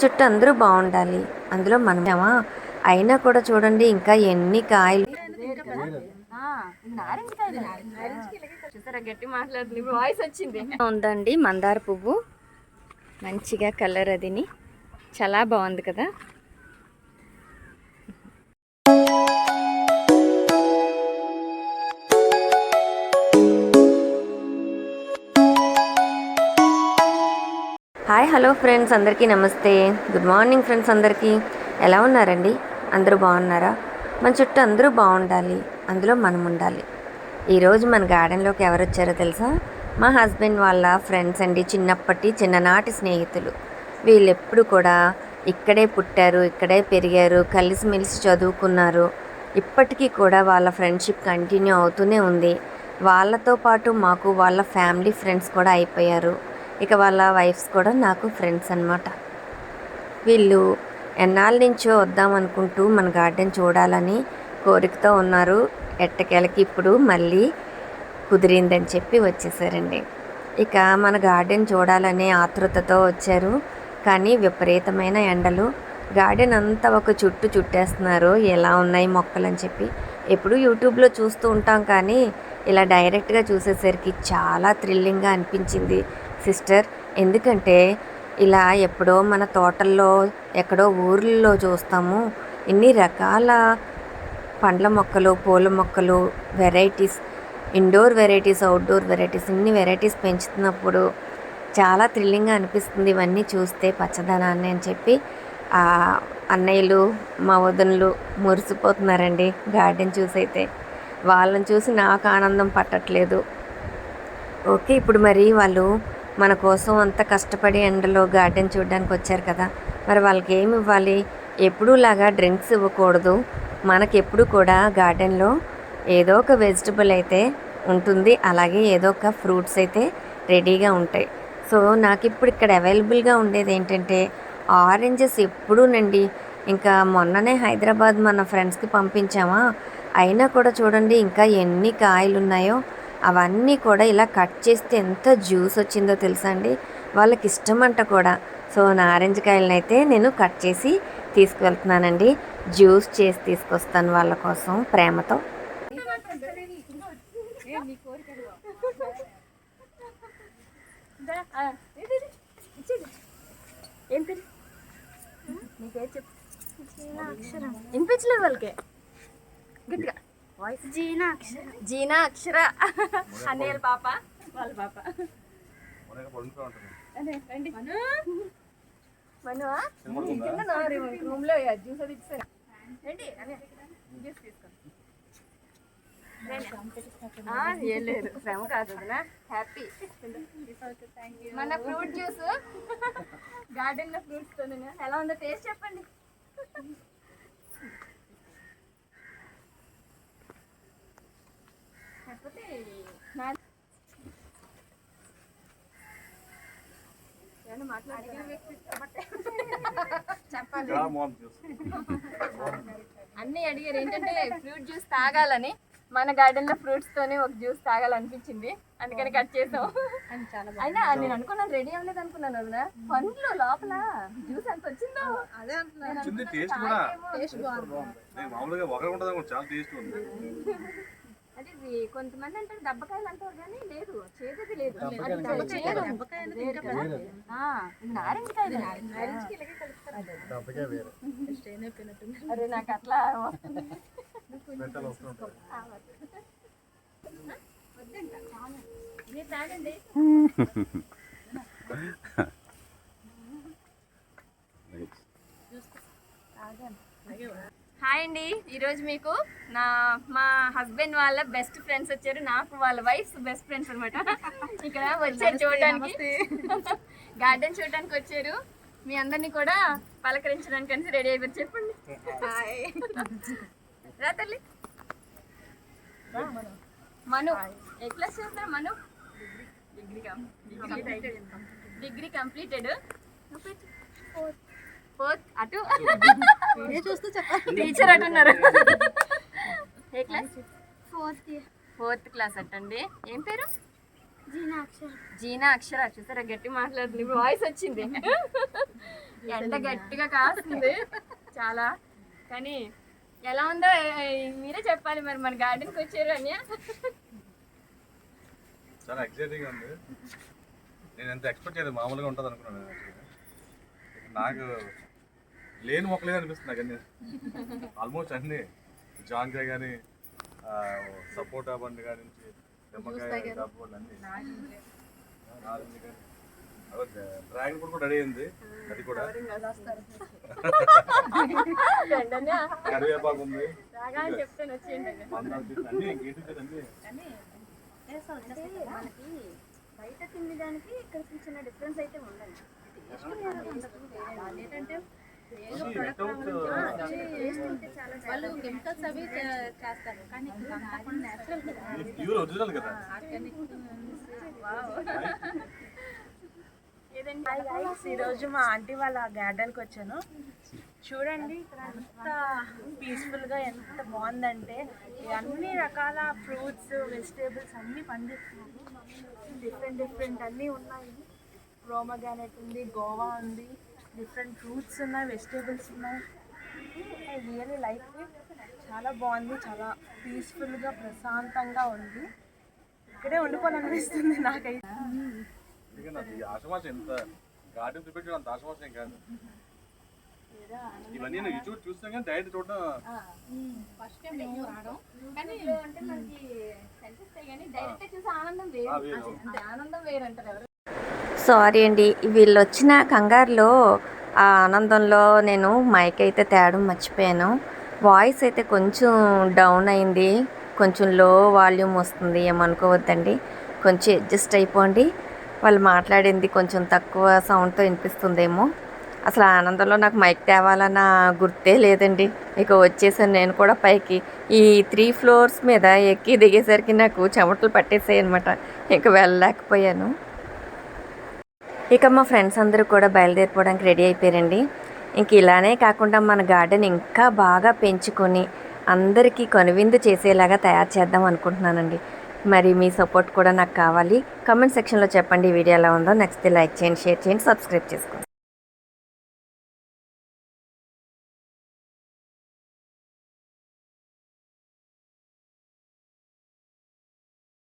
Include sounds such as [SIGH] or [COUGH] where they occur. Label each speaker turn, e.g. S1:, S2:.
S1: చుట్టూ అందరూ బాగుండాలి. అందులో మనమేమా అయినా కూడా చూడండి ఇంకా ఎన్ని కాయలు. ఉందండి మందార పువ్వు? మంచిగా కలర్ అదిని. చాలా బాగుంది కదా? హాయ్ హలో ఫ్రెండ్స్ అందరికీ నమస్తే. గుడ్ మార్నింగ్ ఫ్రెండ్స్ అందరికీ. ఎలా ఉన్నారండి? అందరూ బాగున్నారా? మన చుట్టూ అందరూ బాగుండాలి. అందులో మనం ఉండాలి. ఈరోజు మన గార్డెన్లోకి ఎవరు వచ్చారో తెలుసా? మా హస్బెండ్ వాళ్ళ ఫ్రెండ్స్ అండి చిన్నప్పటి చిన్ననాటి స్నేహితులు. వీళ్ళెప్పుడు కూడా ఇక్కడే పుట్టారు ఇక్కడే పెరిగారు కలిసిమెలిసి చదువుకున్నారు. ఇప్పటికీ కూడా వాళ్ళ ఫ్రెండ్షిప్ కంటిన్యూ అవుతూనే ఉంది. వాళ్ళతో పాటు మాకు వాళ్ళ ఫ్యామిలీ ఫ్రెండ్స్ కూడా అయిపోయారు. ఇక వాళ్ళ వైఫ్స్ కూడా నాకు ఫ్రెండ్స్ అన్నమాట. వీళ్ళు ఎన్నాళ్ళ నుంచో వద్దాం అనుకుంటూ మన గార్డెన్ చూడాలని కోరికతో ఉన్నారు. ఎట్టకేలకి ఇప్పుడు మళ్ళీ కుదిరిందని చెప్పి వచ్చేసారండి. ఇక మన గార్డెన్ చూడాలనే ఆతృతతో వచ్చారు. కానీ విపరీతమైన ఎండలు. గార్డెన్ అంతా ఒక చుట్టు చుట్టేస్తున్నారు. ఎలా ఉన్నాయి మొక్కలు అని చెప్పి. ఎప్పుడు యూట్యూబ్లో చూస్తూ ఉంటాం కానీ ఇలా డైరెక్ట్గా చూసేసరికి చాలా థ్రిల్లింగ్గా అనిపించింది. సిస్టర్ ఎందుకంటే ఇలా ఎప్పుడో మన తోటల్లో ఎక్కడో ఊర్లలో చూస్తాము. ఇన్ని రకాల పండ్ల మొక్కలు పూల మొక్కలు varieties indoor varieties outdoor varieties ఇన్ని వెరైటీస్ పెంచుతున్నప్పుడు చాలా థ్రిల్లింగ్గా అనిపిస్తుంది. ఇవన్నీ చూస్తే పచ్చదనాన్ని అని చెప్పి అన్నయ్యలు మా వదనలు మురిసిపోతున్నారండి గార్డెన్ చూసైతే. వాళ్ళని చూసి నాకు ఆనందం పట్టట్లేదు. ఓకే ఇప్పుడు మరి వాళ్ళు మన కోసం అంత కష్టపడి ఎండలో గార్డెన్ చూడడానికి వచ్చారు కదా మరి వాళ్ళకి ఏమి ఇవ్వాలి? ఎప్పుడూ లాగా డ్రింక్స్ ఇవ్వకూడదు. మనకెప్పుడు కూడా గార్డెన్లో ఏదో ఒక వెజిటబుల్ అయితే ఉంటుంది అలాగే ఏదో ఒక ఫ్రూట్స్ అయితే రెడీగా ఉంటాయి. సో నాకు ఇప్పుడు ఇక్కడ అవైలబుల్గా ఉండేది ఏంటంటే ఆరెంజెస్ ఎప్పుడూనండి. ఇంకా మొన్ననే హైదరాబాద్ మన ఫ్రెండ్స్కి పంపించామా? అయినా కూడా చూడండి ఇంకా ఎన్ని కాయలు ఉన్నాయో అవన్నీ కూడా ఇలా కట్ చేస్తే ఎంత జ్యూస్ వచ్చిందో తెలుసా అండి వాళ్ళకి ఇష్టం అంట కూడా సో నారింజ కాయలను అయితే నేను కట్ చేసి తీసుకువెళ్తున్నానండి జ్యూస్ చేసి తీసుకొస్తాను వాళ్ళ కోసం ప్రేమతో
S2: ఏం పేరు చెప్పు వినిపించలేదు వాళ్ళకి గట్టిగా. వాయిస్
S3: జీనా అక్షర.
S2: జీనా అక్షర. పాప. వాళ్ళ పాప. మనువా రూమ్లో జ్యూస్ అది ఇచ్చాను రండి అదే. జ్యూస్ తీసుకోండి. ఆ, ఏం లేదు. శ్రమ కాదు వదినా. హ్యాపీ మన ఫ్రూట్ జ్యూస్. గార్డెన్లో ఫ్రూట్స్ ఎలా ఉందో టేస్ట్ చెప్పండి. చెప్పాలి అన్నీ అడిగారు ఏంటంటే ఫ్రూట్ జ్యూస్ తాగాలని మన గార్డెన్లో ఫ్రూట్స్ తోనే ఒక జ్యూస్ తాగాలనిపించింది. అందుకని కట్ చేసాం. అయినా నేను అనుకున్నాను రెడీ అవ్వలేదు అనుకున్నాను వదిన పండ్లు లోపల జ్యూస్ ఎంత వచ్చిందో? అదే
S4: వచ్చింది టేస్ట్ కూడా నేను మామూలుగా ఒకరు ఉంటుంది కూడా చాలా టేస్ట్ ఉంది. [LAUGHS]
S2: అంటే ఇది కొంతమంది అంటారు దెబ్బకాయలు అంటారు కానీ లేదు చేసేది లేదు. నారింజకాయలు. నారింజకి ఇలాగే కలుపుతారు. అరే నాకు అట్లా వస్తుంది. మీరు [LAUGHS] తాగండి హాయ్ అండి. ఈరోజు మీకు నా మా హస్బెండ్ వాళ్ళ బెస్ట్ ఫ్రెండ్స్ వచ్చారు. నాకు వాళ్ళ వైఫ్ బెస్ట్ ఫ్రెండ్స్ అనమాట ఇక్కడ వచ్చారు చూడడానికి గార్డెన్ చూడడానికి వచ్చారు. మీ అందరినీ కూడా పలకరించడానికి అనేసి రెడీ అయిపోయి చెప్పండి. రా తల్లి. మను. ఏ class Manu? Degree degree completed. Fourth అటు?
S3: చూస్తూ చెప్పాలి.
S2: టీచర్ అంటున్నారు ఏ క్లాస్?
S3: ఫోర్త్
S2: ఫోర్త్ క్లాస్ అట్టండి ఏం పేరు?
S3: జీనా అక్షర.
S2: జీనా అక్షర. చూసారా గట్టి మాట్లాడుతుంది. ఇప్పుడు వాయిస్ వచ్చింది. ఎండ గట్టిగా కాస్తుంది. చాలా. కానీ ఎలా ఉందో మీరే చెప్పాలి మరి. మన గార్డెన్కి వచ్చారు అన్య
S4: చాలా ఎక్సైటింగ్ ఉంది. నేను ఎంత ఎక్స్పెక్ట్ చేయలేదు. మామూలుగా ఉంటుంది అనుకున్నాను. నాకు లేని మొక్కలే అనిపిస్తుంది నాకు అన్ని. ఆల్మోస్ట్ అన్ని. జాంకాయ కానీ సపోటా పండు కానీ నిమ్మకాయ సపోటా అన్ని. డ్రాగన్ ఫ్రూట్ కూడా రెడీ అయింది. అది కూడా. కరివేపాకు ఉంది. అన్ని ఇంకేంటి అన్ని.
S2: బయట తినడానికి ఇక్కడ చిన్న చిన్న డిఫరెన్స్ అయితే ఉందండి ఏంటంటే
S3: వాళ్ళు కెమికల్స్ అవి చే- చేస్తారు. కానీ.
S4: ప్యూర్ ఒరిజినల్ కదా.
S5: ఈరోజు మా ఆంటీ వాళ్ళ గార్డెన్కి వచ్చాను. చూడండి ఇక్కడ ఎంత పీస్ఫుల్గా ఎంత బాగుందంటే ఈ అన్ని రకాల ఫ్రూట్స్ వెజిటేబుల్స్ అన్నీ పండిస్తున్నారు. డిఫరెంట్ డిఫరెంట్ అన్నీ ఉన్నాయి. రోమగానెట్ ఉంది గోవా ఉంది. డిఫరెంట్ ఫ్రూట్స్ ఉన్నాయి వెజిటేబుల్స్ ఉన్నాయి. ఐ రియలీ లైక్ ఇట్ చాలా బాగుంది చాలా పీస్ఫుల్గా ప్రశాంతంగా ఉంది. ఇక్కడే ఉండిపోవాలనిపిస్తుంది నాకైతే.
S4: గార్డెన్ ప్రిపేర్ చేయడం అంత ఆశమాష ఏం కాదు. ఇవన్నీ నేను యూట్యూబ్ చూస్తాను కానీ డైరెక్ట్ చూడడం
S3: ఫస్ట్ టైం మేము రావడం. కానీ
S2: అంటే మనకి కనిపిస్తాయి కానీ డైరెక్ట్ చూసి ఆనందం వేరు. ఆనందం వేరు. అంటారు ఎవరు?
S1: సారీ అండి. వీళ్ళు వచ్చిన కంగారులో ఆ ఆనందంలో నేను మైక్ అయితే తేడం మర్చిపోయాను. వాయిస్ అయితే కొంచెం డౌన్ అయింది. కొంచెం లో వాల్యూమ్ వస్తుంది ఏమనుకోవద్దండి. కొంచెం అడ్జస్ట్ అయిపోండి. వాళ్ళు మాట్లాడింది కొంచెం తక్కువ సౌండ్తో వినిపిస్తుందేమో. అసలు ఆనందంలో నాకు మైక్ తేవాలన్న గుర్తే లేదండి. ఇక వచ్చేసాను నేను కూడా పైకి. ఈ త్రీ ఫ్లోర్స్ మీద ఎక్కి దిగేసరికి నాకు చెమటలు పట్టేసాయి అనమాట ఇక వెళ్ళలేకపోయాను. ఇక మా ఫ్రెండ్స్ అందరూ కూడా బయలుదేరిపోవడానికి రెడీ అయిపోయారండి. ఇంక ఇలానే కాకుండా మన గార్డెన్ ఇంకా బాగా పెంచుకొని అందరికీ కనువిందు చేసేలాగా తయారు చేద్దాం అనుకుంటున్నానండి. మరి మీ సపోర్ట్ కూడా నాకు కావాలి. కమెంట్ సెక్షన్లో చెప్పండి ఈ వీడియో ఎలా ఉందో. నెక్స్ట్ లైక్ చేయండి షేర్ చేయండి సబ్స్క్రైబ్ చేసుకోండి.